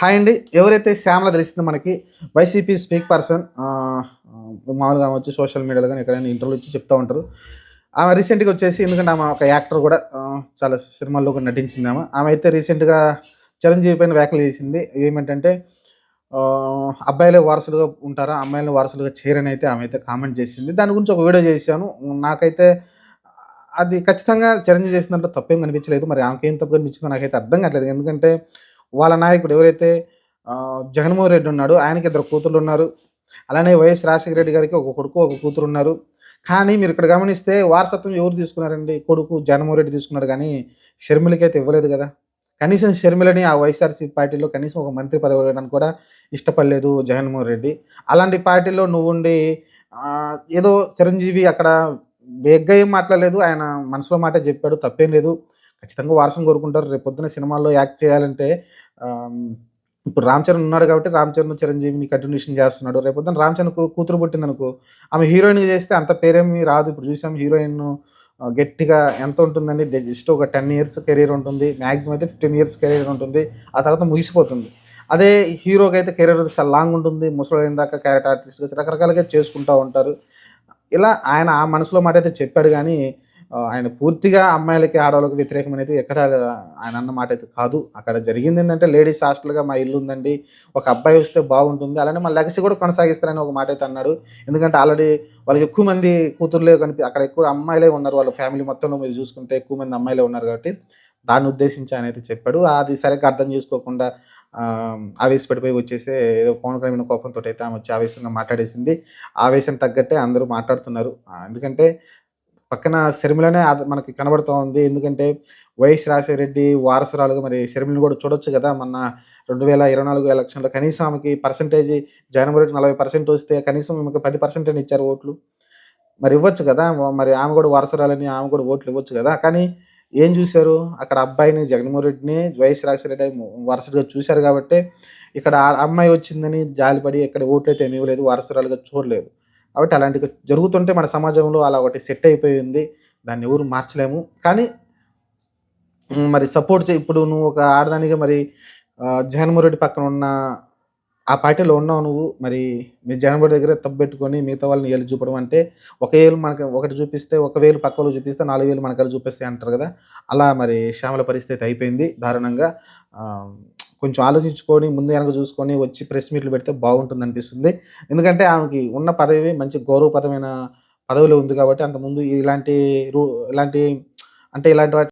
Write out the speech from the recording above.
Hi అండి. ఎవరైతే శ్యామల తెలిసిందో మనకి వైసీపీ స్పీక్ పర్సన్ మామూలుగా వచ్చి సోషల్ మీడియాలో కానీ ఎక్కడైనా ఇంటర్వ్యూ ఇచ్చి చెప్తూ ఉంటారు. ఆమె రీసెంట్గా వచ్చేసి ఎందుకంటే ఆమె ఒక యాక్టర్ కూడా చాలా సినిమాల్లో కూడా నటించింది ఆమె. ఆమె అయితే రీసెంట్గా చిరంజీవి పైన వ్యాఖ్యలు చేసింది. ఏమిటంటే అబ్బాయిలే వారసులుగా ఉంటారా అమ్మాయిలు వారసులుగా చేయరని అయితే ఆమె అయితే కామెంట్ చేసింది. దాని గురించి ఒక వీడియో చేశాను. నాకైతే అది ఖచ్చితంగా చిరంజీవి చేసిన దాంట్లో తప్పేం కనిపించలేదు. మరి ఆమెకి ఏం తప్పు కనిపించిందో నాకైతే అర్థం కావట్లేదు. ఎందుకంటే వాళ్ళ నాయకుడు ఎవరైతే జగన్మోహన్ రెడ్డి ఉన్నాడు ఆయనకి ఇద్దరు కూతుర్లు ఉన్నారు. అలానే వైఎస్ రాజశేఖర రెడ్డి గారికి ఒక కొడుకు ఒక కూతురు ఉన్నారు. కానీ మీరు ఇక్కడ గమనిస్తే వారసత్వం ఎవరు తీసుకున్నారండి? కొడుకు జగన్మోహన్ రెడ్డి తీసుకున్నాడు కానీ షర్మిలకి అయితే ఇవ్వలేదు కదా. కనీసం షర్మిలని ఆ వైఎస్ఆర్సీ పార్టీలో కనీసం ఒక మంత్రి పదవి ఇవ్వడానికి కూడా ఇష్టపడలేదు జగన్మోహన్ రెడ్డి. అలాంటి పార్టీలో నువ్వు ఉండి ఏదో చిరంజీవి అక్కడ వేగ్గా ఏం మాట్లాడలేదు. ఆయన మనసులో మాట చెప్పాడు తప్పేం లేదు. ఖచ్చితంగా వారసం కోరుకుంటారు. రేపొద్దున సినిమాల్లో యాక్ట్ చేయాలంటే ఇప్పుడు రామ్ చరణ్ ఉన్నాడు కాబట్టి రామ్ చరణ్ చిరంజీవిని కంటిన్యూషన్ చేస్తున్నాడు. రేపు పొద్దున రామ్ చరణ్ కూతురు పుట్టింది అనుకో ఆమె హీరోయిన్ చేస్తే అంత పేరేమి రాదు. ఇప్పుడు చూసాం హీరోయిన్ గట్టిగా ఎంత ఉంటుందండి? జస్ట్ ఒక టెన్ ఇయర్స్ కెరీర్ ఉంటుంది. మ్యాక్సిమం అయితే ఫిఫ్టీన్ ఇయర్స్ కెరీర్ ఉంటుంది. ఆ తర్వాత ముగిసిపోతుంది. అదే హీరోకి అయితే కెరీర్ చాలా లాంగ్ ఉంటుంది. ముసలి దాకా క్యారెక్టర్ ఆర్టిస్ట్ రకరకాలుగా చేసుకుంటూ ఉంటారు. ఇలా ఆయన ఆ మనసులో మాట అయితే చెప్పాడు కానీ ఆయన పూర్తిగా అమ్మాయిలకి ఆడవాళ్ళకి వ్యతిరేకం అనేది ఎక్కడ ఆయన అన్న మాట అయితే కాదు. అక్కడ జరిగింది ఏంటంటే లేడీస్ హాస్టల్గా మా ఇల్లు ఉందండి. ఒక అబ్బాయి వస్తే బాగుంటుంది. అలానే మా లెగసీ కూడా కొనసాగిస్తారని ఒక మాట అయితే అన్నాడు. ఎందుకంటే ఆల్రెడీ వాళ్ళకి ఎక్కువ మంది కూతుర్లే కనిపి అక్కడ ఎక్కువ అమ్మాయిలే ఉన్నారు. వాళ్ళ ఫ్యామిలీ మొత్తంలో మీరు చూసుకుంటే ఎక్కువ మంది అమ్మాయిలే ఉన్నారు కాబట్టి దాన్ని ఉద్దేశించి ఆయన అయితే చెప్పాడు. అది సరిగ్గా అర్థం చేసుకోకుండా ఆవేశపడిపోయి వచ్చేస్తే ఏదో పవన్ కళ్యాణ్ కోపంతో అయితే ఆమె వచ్చి ఆవేశంగా మాట్లాడేసింది. ఆవేశం తగ్గట్టే అందరూ మాట్లాడుతున్నారు. ఎందుకంటే పక్కన శర్మిలనే మనకి కనబడుతూ ఉంది ఎందుకంటే వైఎస్ రాజశేఖర రెడ్డి వారసురాలుగా మరి శర్మిలను కూడా చూడొచ్చు కదా. మొన్న రెండు వేల ఇరవై నాలుగు ఎలక్షన్లో కనీసం ఆమెకి పర్సంటేజ్ జగన్మోహన్ నలభై పర్సెంట్ వస్తే కనీసం ఆమెకి పది పర్సెంట్ అని ఇచ్చారు ఓట్లు. మరి ఇవ్వచ్చు కదా. మరి ఆమె కూడా వారసురాలని ఆమె కూడా ఓట్లు ఇవ్వచ్చు కదా. కానీ ఏం చూశారు? అక్కడ అబ్బాయిని జగన్మోహన్ రెడ్డిని వైఎస్ రాజశేఖర రెడ్డి వారసుడిగా చూశారు కాబట్టి ఇక్కడ ఆ అమ్మాయి వచ్చిందని జాలిపడి ఇక్కడ ఓట్లు అయితే ఏమి ఇవ్వలేదు వారసురాలుగా చూడలేదు. కాబట్టి అలాంటివి జరుగుతుంటే మన సమాజంలో అలా ఒకటి సెట్ అయిపోయింది దాన్ని ఎవరు మార్చలేము. కానీ మరి సపోర్ట్ చే ఇప్పుడు నువ్వు ఒక ఆడదానిగా మరి జగన్మోహన్ పక్కన ఉన్న ఆ పార్టీలో ఉన్నావు నువ్వు. మరి మీ జగన్మోహన్ దగ్గర తప్పు పెట్టుకొని మిగతా వాళ్ళని ఏళ్ళు చూపడం అంటే ఒక ఏళ్ళు మనకి ఒకటి చూపిస్తే ఒక వేలు పక్క వాళ్ళు చూపిస్తే నాలుగు వేలు మనకలు చూపిస్తాయి అంటారు కదా. అలా మరి శ్యామల పరిస్థితి అయిపోయింది దారుణంగా. కొంచెం ఆలోచించుకొని ముందు వెనక చూసుకొని వచ్చి ప్రెస్ మీట్లు పెడితే బాగుంటుంది అనిపిస్తుంది. ఎందుకంటే ఆమెకి ఉన్న పదవి మంచి గౌరవపదమైన పదవిలో ఉంది కాబట్టి అంతకుముందు ఇలాంటి రూ ఇలాంటి అంటే ఇలాంటి వాటి